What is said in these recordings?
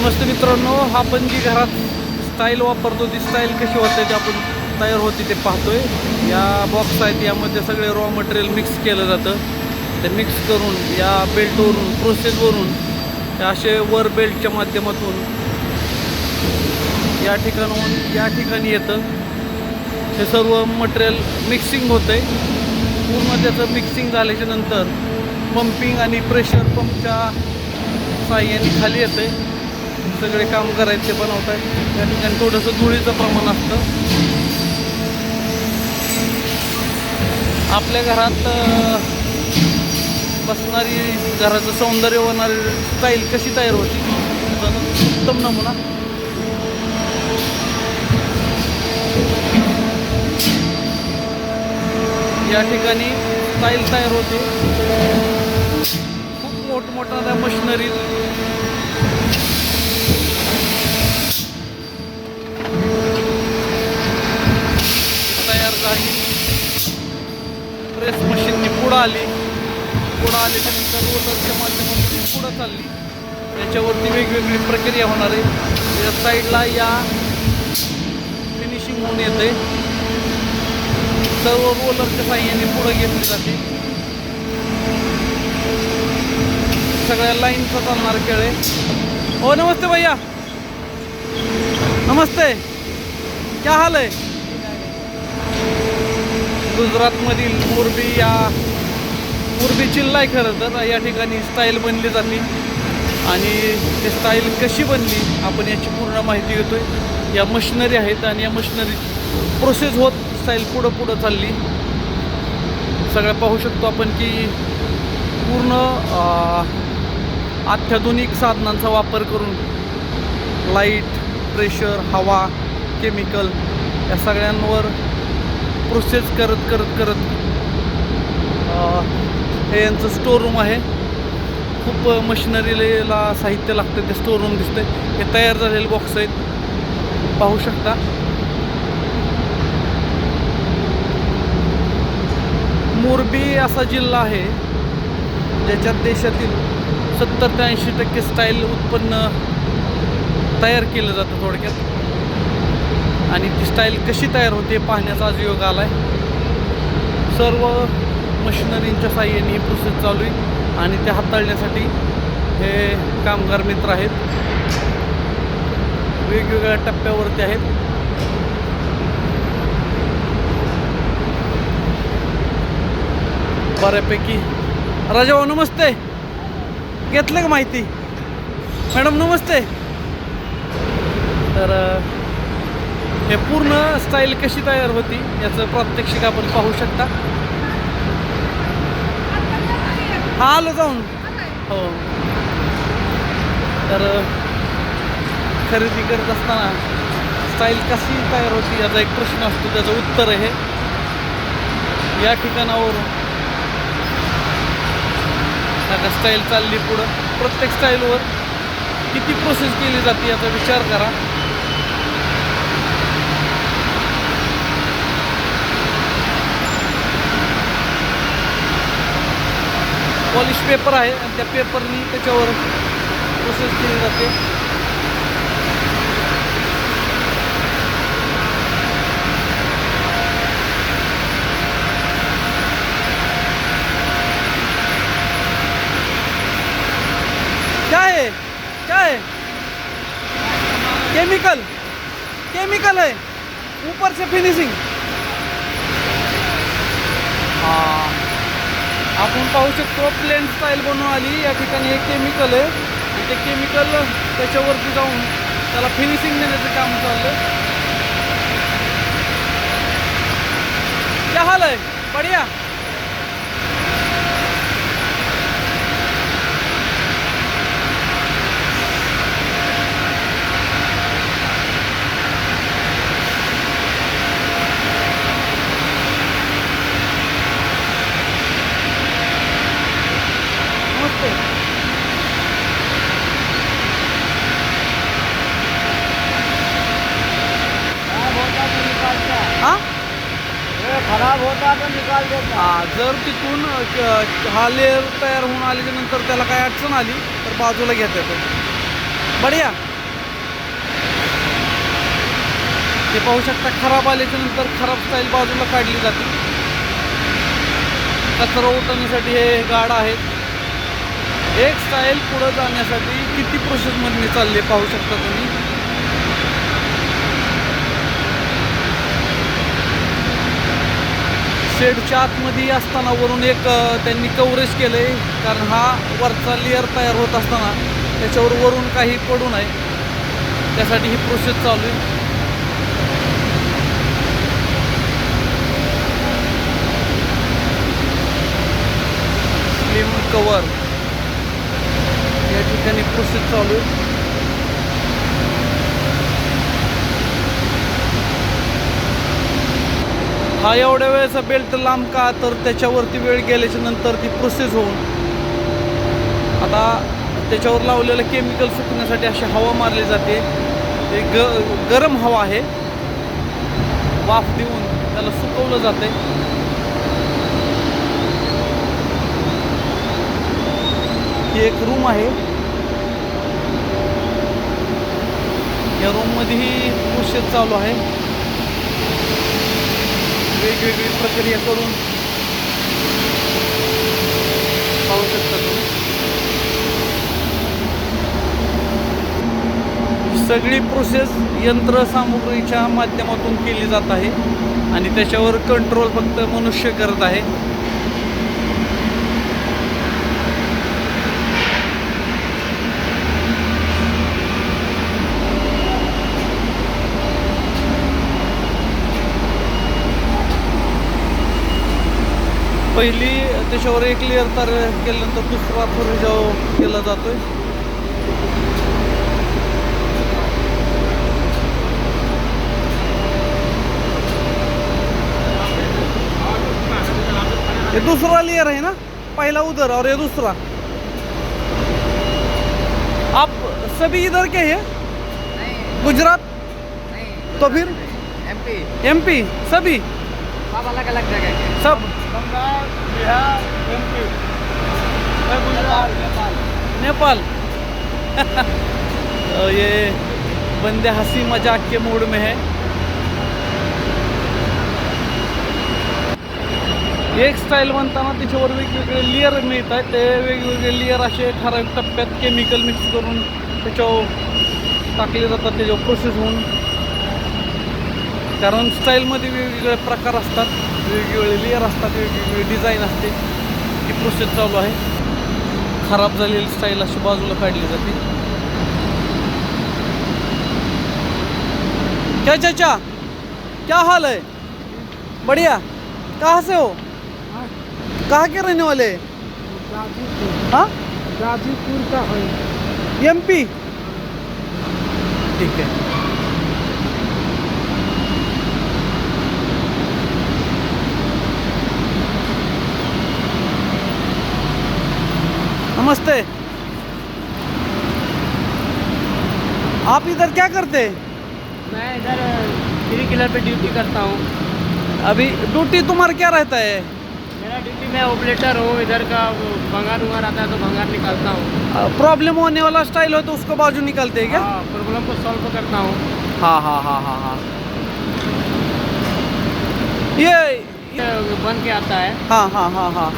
नमस्ते मित्रांनो आपण जी घरात स्टाईल वापरतो ती स्टाईल कशी होते ते आपण तयार होते ते पाहतोय. या बॉक्स आहेत यामध्ये सगळे रॉ मटेरियल मिक्स केलं जातं. ते मिक्स करून या बेल्टवरून प्रोसेसवरून असे वर बेल्टच्या माध्यमातून या ठिकाणाहून या ठिकाणी येतं. हे सर्व मटेरियल मिक्सिंग होतं आहे पूर्ण त्याचं मिक्सिंग झाल्याच्यानंतर पंपिंग आणि प्रेशर पंपच्या साह्याने खाली येतं आहे सगळे काम करायचे पण बनवत आहेत त्या ठिकाणी थोडंसं धुळीचं प्रमाण असतं. आपल्या घरात बसणारी घराचं सौंदर्य होणारी स्टाईल कशी तयार होती? उत्तम नमुना. या ठिकाणी स्टाईल तयार होते. खूप मोठमोठ्या मशिनरी तयार झाली प्रेस मशीननी पुढं आली. पुढं आल्याच्यानंतर रोलरच्या माध्यमातून पुढं चालली. त्याच्यावरती वेगवेगळी प्रक्रिया होणार आहे. या साईडला या फिनिशिंग होऊन येते. सर्व रोलरच्या साह्याने पुढं घेतली जाते. सगळ्या लाईनचा चालणार खेळ आहे. हो नमस्ते भैया. नमस्ते. क्या हाल आहे? गुजरातमधील मोरबी या मोरबी जिल्हा आहे खरं तर. या ठिकाणी स्टाईल बनली जाते आणि ते स्टाईल कशी बनली आपण याची पूर्ण माहिती घेतोय. या मशिनरी आहेत आणि या मशिनरी प्रोसेस होत स्टाईल पुढं पुढं चालली. सगळं पाहू शकतो आपण की पूर्ण अत्याधुनिक साधनांचा वापर करून लाइट प्रेशर हवा केमिकल या सगळ्यांवर प्रोसेस करत करत करत हे यांचं स्टोर रूम आहे. खूप मशिनरीला साहित्य लागतं ते स्टोर रूम दिसतंय. हे तयार झालेले बॉक्स आहेत. पाहू शकता. मोरबी असा जिल्हा आहे ज्याच्यात देशातील सत्तर ते ऐंशी टक्के स्टाईल उत्पन्न तयार केलं जातं थोडक्यात. आणि ती स्टाईल कशी तयार होते पाहण्याचा आज योग आला आहे सर्व मशिनरींच्या साह्याने ही प्रोसेस चालू आहे. आणि ते हाताळण्यासाठी हे कामगार मित्र आहेत. वेगवेगळ्या टप्प्यावरती आहेत. बऱ्यापैकी. राजाभाऊ नमस्ते. घेतलं का माहिती? मॅडम नमस्ते. तर हे पूर्ण स्टाईल कशी तयार होती याचं प्रात्यक्षिक आपण पाहू शकता. हा आलो जाऊन. हो. तर खरेदी करत असताना स्टाईल कशी तयार होती याचा एक प्रश्न असतो त्याचं उत्तर आहे. हे. या ठिकाणावरून आता स्टाईल चालली पुढं. प्रत्येक स्टाईलवर किती प्रोसेस केली जाते याचा विचार करा. पॉलिश पेपर आहे आणि त्या पेपरनी त्याच्यावर प्रोसेस केली जाते. क्या है क्या है केमिकल केमिकल है ऊपर से फिनिशिंग आपण पाहू शकतो प्लेन स्टाईल बनवून आली. या ठिकाणी हे केमिकल आहे. आणि ते केमिकल त्याच्यावरती जाऊन त्याला फिनिशिंग देण्याचं काम चाललं क्या हाल आहे. बढिया जर तिथून हा लेअर तयार होऊन आल्याच्यानंतर त्याला काय अडचण आली तर बाजूला घेत येतो. बढिया. ते पाहू शकता खराब आल्याच्यानंतर खराब स्टाईल बाजूला काढली जाते. कचरा उतरण्यासाठी हे गाड आहेत. एक स्टाईल पुढं जाण्यासाठी किती प्रोसेसमध्ये चालले पाहू शकता तुम्ही? शेडच्या आतमध्ये असताना वरून एक त्यांनी कव्हरेज केलं आहे कारण हा वरचा लेअर तयार होत असताना त्याच्यावर वरून काही पडू नये. त्यासाठी ही प्रोसेस चालू आहे. स्लिम कवर या ठिकाणी प्रोसेस चालू आहे. हा एवढ्या वेळेचा बेल्ट लांब का? तर त्याच्यावरती वेळ गेल्याच्यानंतर ती प्रोसेस होऊन. आता त्याच्यावर लावलेलं केमिकल सुकण्यासाठी अशी हवा मारली जाते. ते ग गरम हवा आहे. वाफ देऊन त्याला सुकवलं जाते. ही एक रूम आहे. या रूममध्येही प्रोसेस चालू आहे. वेगवेगळी प्रक्रिया करून पाहू शकता तुम्ही. सगळी प्रोसेस यंत्रसामुग्रीच्या माध्यमातून केली जात आहे आणि त्याच्यावर कंट्रोल फक्त मनुष्य करत आहे. पहिली त्याच्यावर एक लेअर तर केल्यानंतर दुसरा थोडी जाव केला जातोय. ये दूसरा लेयर है ना? पहला उधर और ये दूसरा. आप सभी इधर के हैं? गुजरात? तो फिर? एमपी। एमपी सभी? सब अलग अलग जगह सब। बंगाल बिहार एमपी. गुजरात नेपाल नेपाल. तो ये बंदे हंसी मजाक के मूड में है. एक स्टाईल म्हणताना त्याच्यावर वेगवेगळे लेअर मिळत आहेत ते वेगवेगळे लेअर असे ठराविक टप्प्यात केमिकल मिक्स करून त्याच्यावर टाकले जातात त्याच्यावर प्रोसेस होऊन. कारण स्टाईलमध्ये वेगवेगळे प्रकार असतात. वेगवेगळे लेअर असतात वेगवेगळे डिझाईन असते. ही प्रोसेस चालू आहे. खराब झालेली स्टाईल अशी बाजूला काढली जाते. क्या चाचा? क्या हाल है बढ़िया. कहाँ से हो? कहाँ के रहने वाले? हाँ? गाजीपुर का है? एम पी ठीक है नमस्ते। आप इधर क्या करते? हैं मैं इधर फ्री किलर पे ड्यूटी करता हूँ। अभी ड्यूटी तुम्हारा क्या रहता है? मेरा ड्यूटी मैं ऑपरेटर हूँ इधर का भंगार उंगार आता है तो भंगार निकालता हूँ। प्रॉब्लम होने वाला स्टाइल हो तो उसको बाजू निकालते हैं क्या? हाँ प्रॉब्लम को सॉल्व करता हूँ। हाँ हाँ हाँ हाँ हाँ। ये ये बन के आता है। हाँ हाँ हाँ हाँ।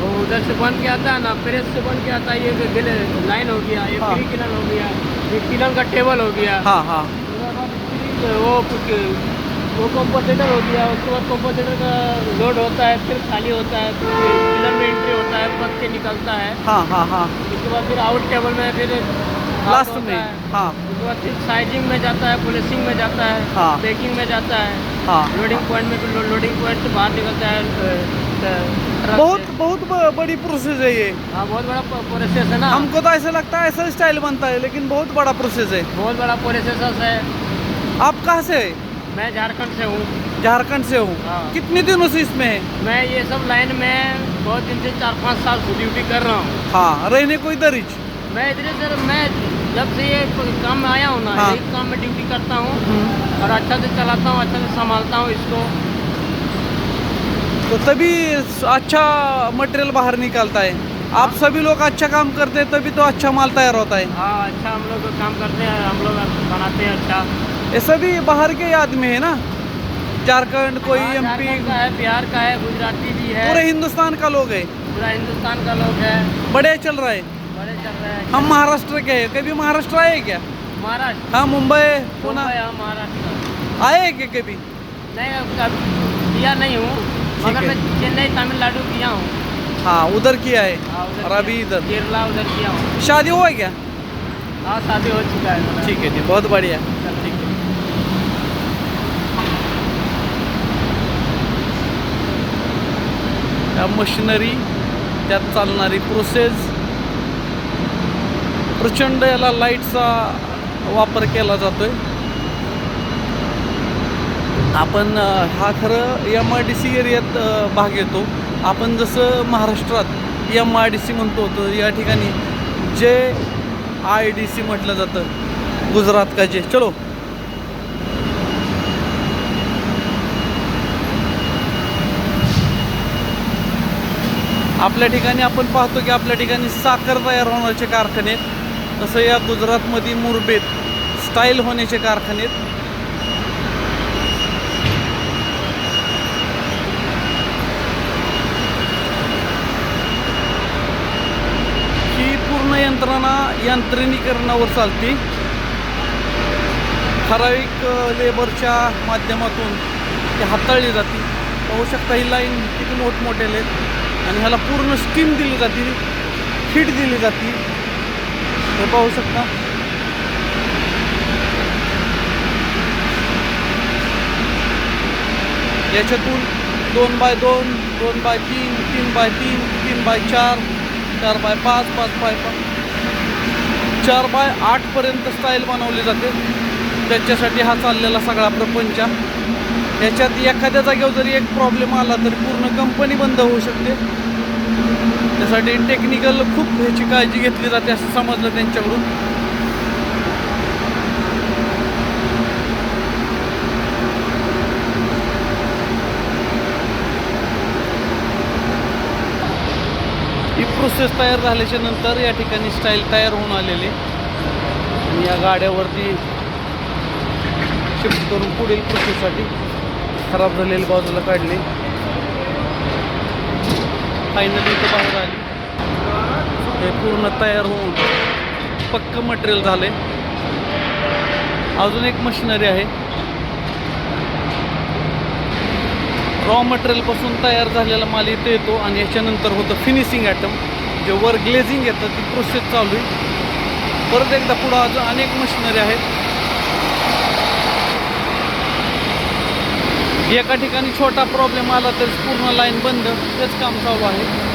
वो उधर से बन आता है ना प्रेस से बन आता है ये गिले लाइन हो गया ये हाँ। फ्री किलर हो गया ये किलर का टेबल हो गया। हाँ हाँ। उसके वो कुछ- वो कंपोजिटर हो गया उसके बाद कंपोजिटर का लोड होता है फिर खाली होता है फिर किलर में एंट्री होता है पक के निकलता है। हाँ हाँ हाँ। उसके बाद फिर आउट टेबल में फिर लास्ट में हाँ। उसके बाद फिर साइजिंग में जाता है पुलिसिंग में जाता है हाँ। पैकिंग में जाता है। हाँ। लोडिंग पॉइंट में फिर लोडिंग पॉइंट से बाहर निकलता है बहुत बहुत बड़ी प्रोसेस है ये। हाँ बहुत बड़ा प्रोसेस है ना। हमको तो ऐसा लगता है ऐसा स्टाइल बनता है लेकिन बहुत बड़ा प्रोसेस है। बहुत बड़ा प्रोसेस है आप कहाँ से मैं झारखंड से हूँ। झारखंड से हूँ। हाँ। कितने दिनों से इसमें है? मैं ये सब लाइन में बहुत दिन से चार पाँच साल ड्यूटी कर रहा हूँ। हाँ रहने को इधर ही। मैं इधर सर मैं जब से ये काम में आया हूँ ना हाँ। काम में ड्यूटी करता हूँ और अच्छा से चलाता हूँ अच्छा से संभालता हूँ इसको। तो तभी अच्छा मटेरियल बाहर निकलता है। आप सभी लोग अच्छा काम करते हैं तभी तो अच्छा माल तैयार होता है। हाँ अच्छा हम लोग काम करते हैं हम लोग बनाते हैं अच्छा। ये सभी बाहर के आदमी है ना? झारखंड कोई हाँ, एमपी का है बिहार का है गुजराती भी है। पूरे हिंदुस्तान का लोग है। पूरा हिंदुस्तान का लोग है। बड़े चल रहा है। बड़े चल रहे हैं। हम महाराष्ट्र के हैं। कभी महाराष्ट्र आए क्या? महाराष्ट्र? हाँ मुंबई पुणे। हाँ महाराष्ट्र। आए क्या कभी? नहीं किया नहीं हूँ। मगर है। मैं चेन्नई तमिलनाडु किया हूँ। हाँ उधर किया है। हाँ, और। अभी इधर। केरला उधर किया हूँ। शादी हुआ क्या? हाँ शादी हो चुका है। ठीक है जी बहुत बढ़िया। ठीक है। त्या मशिनरी त्यात चालणारी प्रोसेस प्रचंड याला लाईटचा वापर केला जातोय. आपण हा खरं एम आय डी सी एरियात भाग येतो आपण जसं महाराष्ट्रात एम आय डी सी म्हणतो तर या ठिकाणी जे आय डी सी म्हटलं जातं गुजरात का जे चलो. आपल्या ठिकाणी आपण पाहतो की आपल्या ठिकाणी साखर तयार होण्याचे कारखाने आहेत. तसं या गुजरातमध्ये मुरबेत स्टाईल होण्याचे कारखाने आहेत ही पूर्ण यंत्रणा यांत्रिकीकरणावर चालते. ठराविक लेबरच्या माध्यमातून ती हाताळली जाते. पाहू शकता ही लाईन किती मोठमोठ्याले आहेत आणि ह्याला पूर्ण स्टीम दिली जाते हीट दिली जाते. हे पाहू शकता. याच्यातून दोन बाय दोन दोन बाय तीन तीन बाय तीन तीन बाय चार चार बाय पाच पाच बाय पाच. चार बाय आठपर्यंत स्टाईल बनवली जाते. त्याच्यासाठी हा चाललेला सगळा प्रपंच. याच्यात एखाद्या जागेवर जरी एक प्रॉब्लेम आला तरी पूर्ण कंपनी बंद होऊ शकते. त्यासाठी टेक्निकल खूप ह्याची काळजी घेतली जाते असं समजलं त्यांच्याकडून ही प्रोसेस तयार झाल्याच्यानंतर या ठिकाणी स्टाईल तयार होऊन आलेली. आणि या गाड्यावरती शिफ्ट करून पुढील प्रोसेससाठी खराब झालेली बाजूला काढली. फायनली इथं बाहेर आली. हे पूर्ण तयार होऊन पक्क मटेरियल झाले अजून एक मशिनरी आहे. रॉ मटेरियलपासून तयार झालेला माल इथे येतो आणि याच्यानंतर होतं फिनिशिंग ॲटम जे वर ग्लेझिंग येतं ती प्रोसेस चालू आहे. परत एकदा पुढं अजून अनेक मशिनरी आहेत. एका ठिकाणी छोटा प्रॉब्लेम आला तर पूर्ण लाईन बंद तेच काम चालू आहे.